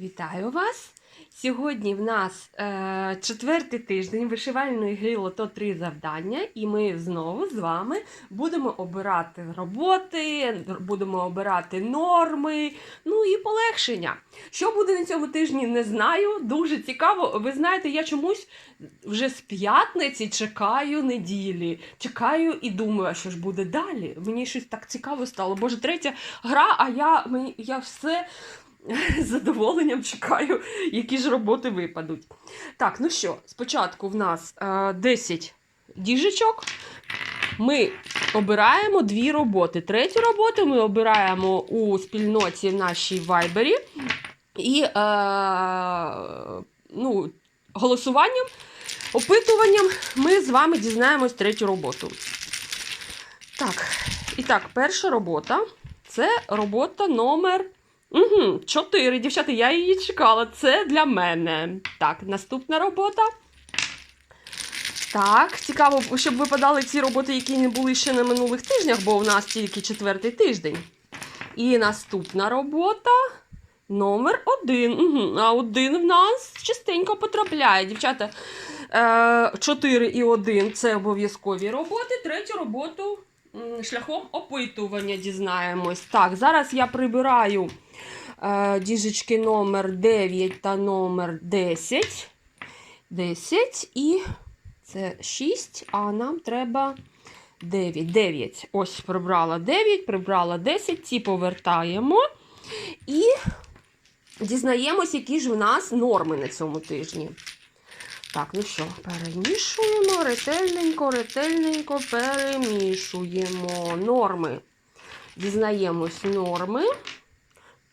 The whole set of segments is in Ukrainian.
Вітаю вас! Сьогодні в нас е, четвертий тиждень вишивальної гри лото 3 завдання, і ми знову з вами будемо обирати роботи, будемо обирати норми, ну і полегшення. Що буде на цьому тижні, не знаю. Дуже цікаво. Ви знаєте, я чомусь вже з п'ятниці чекаю неділі. Чекаю і думаю, що ж буде далі. Мені щось так цікаво стало. Боже, третя гра, а я, я все з задоволенням чекаю, які ж роботи випадуть. Так, ну що, спочатку в нас е, 10 діжечок. Ми обираємо дві роботи. Третю роботу ми обираємо у спільноті нашій вайбері. І е, ну, голосуванням, опитуванням ми з вами дізнаємось третю роботу. Так, і так, перша робота це робота номер Угу, чотири, дівчата, я її чекала. Це для мене. Так, наступна робота. Так, цікаво, щоб випадали ці роботи, які не були ще на минулих тижнях, бо у нас тільки четвертий тиждень. І наступна робота номер один. Угу, а один в нас частенько потрапляє. Дівчата, е, 4 і 1 це обов'язкові роботи. Третю роботу шляхом опитування дізнаємось. Так, зараз я прибираю е, діжечки номер 9 та номер 10. 10 і це 6, а нам треба 9. 9. Ось прибрала 9, прибрала 10, ці повертаємо. І дізнаємось, які ж в нас норми на цьому тижні. Так, ну що, перемішуємо, ретельненько, ретельненько перемішуємо норми. Дізнаємось норми.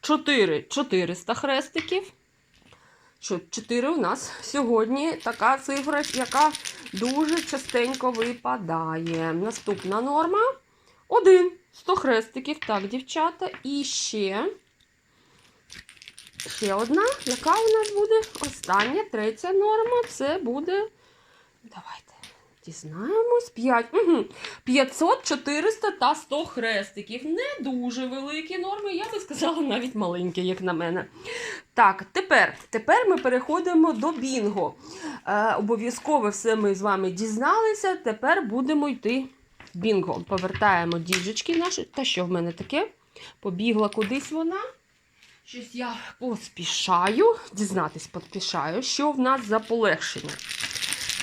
4 400 хрестиків. Що 4 у нас сьогодні така цифра, яка дуже частенько випадає. Наступна норма 1 100 хрестиків. Так, дівчата. І ще, ще одна, яка у нас буде остання, третя норма. Це буде. Давайте. Дізнаємось 5. Угу. 500, 400 та 100 хрестиків. Не дуже великі норми, я би сказала, навіть маленькі, як на мене. Так, тепер тепер ми переходимо до бінго. Е, обов'язково все ми з вами дізналися. Тепер будемо йти бінго. Повертаємо діжечки наші. Та що в мене таке? Побігла кудись вона. Щось я поспішаю, дізнатись поспішаю, що в нас за полегшення.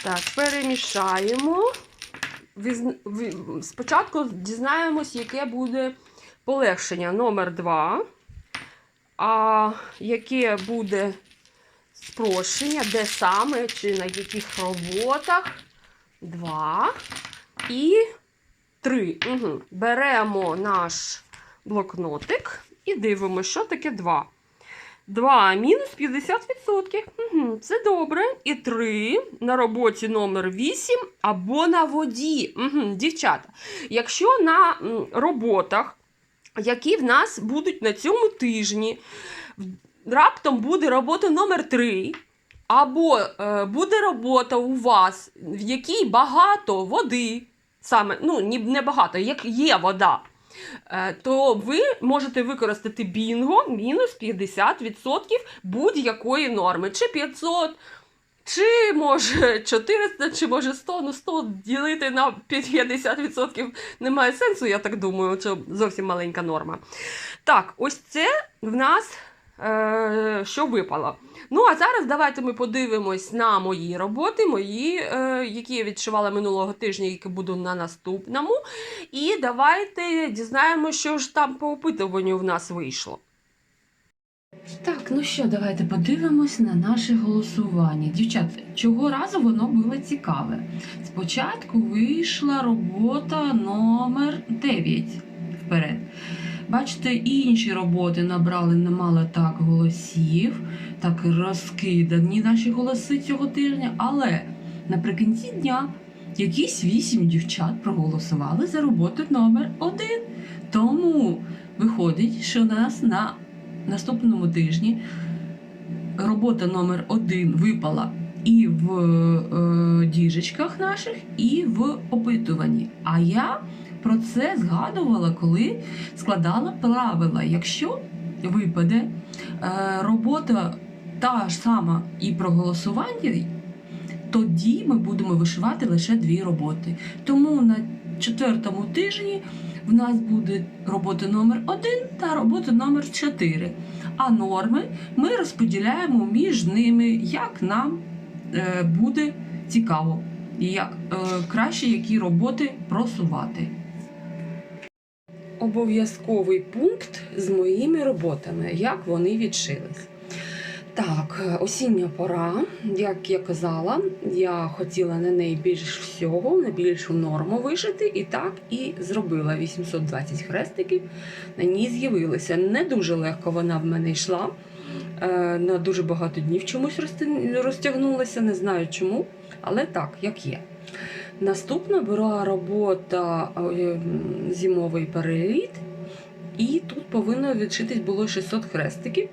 Так, перемішаємо. Спочатку дізнаємось, яке буде полегшення номер 2. А яке буде спрощення, де саме, чи на яких роботах. 2 і 3. Угу. Беремо наш блокнотик і дивимося, що таке 2. 2 мінус 50%. Угу, це добре. І 3 на роботі номер 8 або на воді. Угу, дівчата, якщо на роботах, які в нас будуть на цьому тижні, раптом буде робота номер 3, або е, буде робота у вас, в якій багато води, саме, ну, не багато, як є вода то ви можете використати бінго мінус 50% будь-якої норми. Чи 500, чи може 400, чи може 100, ну 100 ділити на 50% немає сенсу, я так думаю, це зовсім маленька норма. Так, ось це в нас е, що випало. Ну, а зараз давайте ми подивимось на мої роботи, мої, е, які я відшивала минулого тижня, які буду на наступному. І давайте дізнаємося, що ж там по опитуванню в нас вийшло. Так, ну що, давайте подивимось на наше голосування. Дівчата, чого разу воно було цікаве. Спочатку вийшла робота номер 9 вперед. Бачите, інші роботи набрали немало так голосів, так розкидані наші голоси цього тижня, але наприкінці дня якісь вісім дівчат проголосували за роботу номер 1. Тому виходить, що нас на наступному тижні робота номер один випала і в е, діжечках наших, і в опитуванні. А я про це згадувала, коли складала правила. Якщо випаде е, робота та ж сама і про голосування, тоді ми будемо вишивати лише дві роботи. Тому на четвертому тижні в нас буде робота номер 1 та робота номер 4. А норми ми розподіляємо між ними, як нам е, буде цікаво, і як е, краще які роботи просувати. Обов'язковий пункт з моїми роботами, як вони відшились. Так, е, осіння пора, як я казала, я хотіла на неї більш всього, на більшу норму вишити, і так і зробила 820 хрестиків. На ній з'явилися. Не дуже легко вона в мене йшла. е, На дуже багато днів чомусь розтягнулася, не знаю чому, але так, як є. Наступна була робота е, зимовий переліт, і тут повинно відшитись було 600 хрестиків.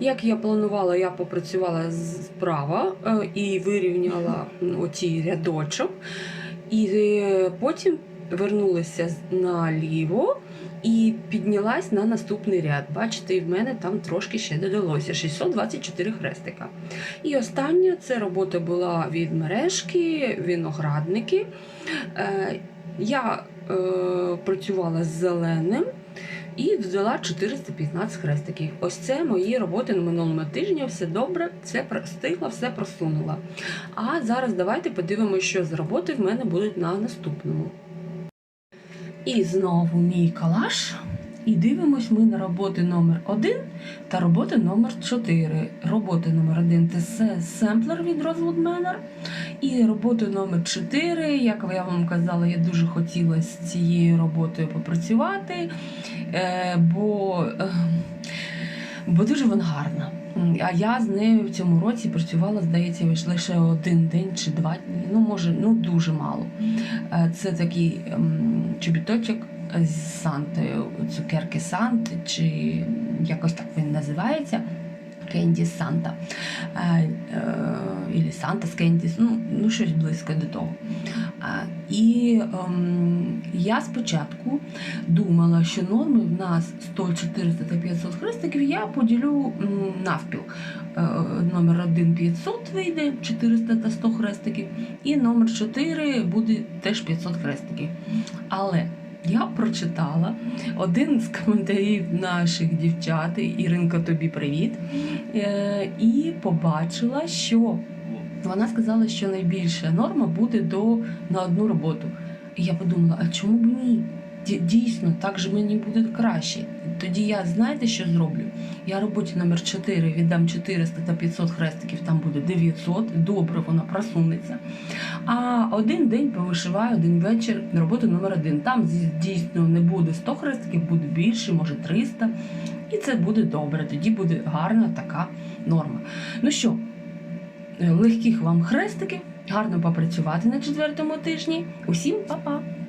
Як я планувала, я попрацювала справа е, і вирівняла оці рядочок. І е, потім вернулася наліво і піднялась на наступний ряд. Бачите, в мене там трошки ще додалося 624 хрестика. І остання це робота була від мережки, виноградники. Е, Я е, працювала з зеленим і додала 415 хрестиків. Ось це мої роботи на минулому тижні. Все добре, все встигла, все просунула. А зараз давайте подивимося, що з роботи в мене будуть на наступному. І знову мій калаш. І дивимось ми на роботи номер 1 та роботи номер 4. Робота номер 1 це семплер від Rosewood Manor. І робота номер 4, як я вам казала, я дуже хотіла з цією роботою попрацювати, е, бо, е, бо дуже вона гарна. А я з нею в цьому році працювала, здається, лише один день чи два дні. Ну, може, ну дуже мало. Е, Це такий ем, чобіточок з Сантою, цукерки Санти, чи якось так він називається. Кенді Санта. Е, е, Ілі Санта з Кенді, ну, ну щось близько до того. І ем, я спочатку думала, що норми в нас 100, 400 та 500 хрестиків я поділю навпіл. Е, Номер 1 500 вийде 400 та 100 хрестиків, і номер 4 буде теж 500 хрестиків. Але я прочитала один з коментарів наших дівчат, Іринка, тобі привіт. Е, І побачила, що вона сказала, що найбільша норма буде до на одну роботу. І я подумала, а чому б ні? Дійсно, так же мені буде краще. Тоді я знаєте, що зроблю? Я роботі номер 4 віддам 400 та 500 хрестиків, там буде 900, добре вона просунеться. А один день повишиваю, один вечір роботу номер один. Там дійсно не буде 100 хрестиків, буде більше, може 300. І це буде добре. Тоді буде гарна така норма. Ну що, легких вам хрестиків, гарно попрацювати на четвертому тижні. Усім па-па!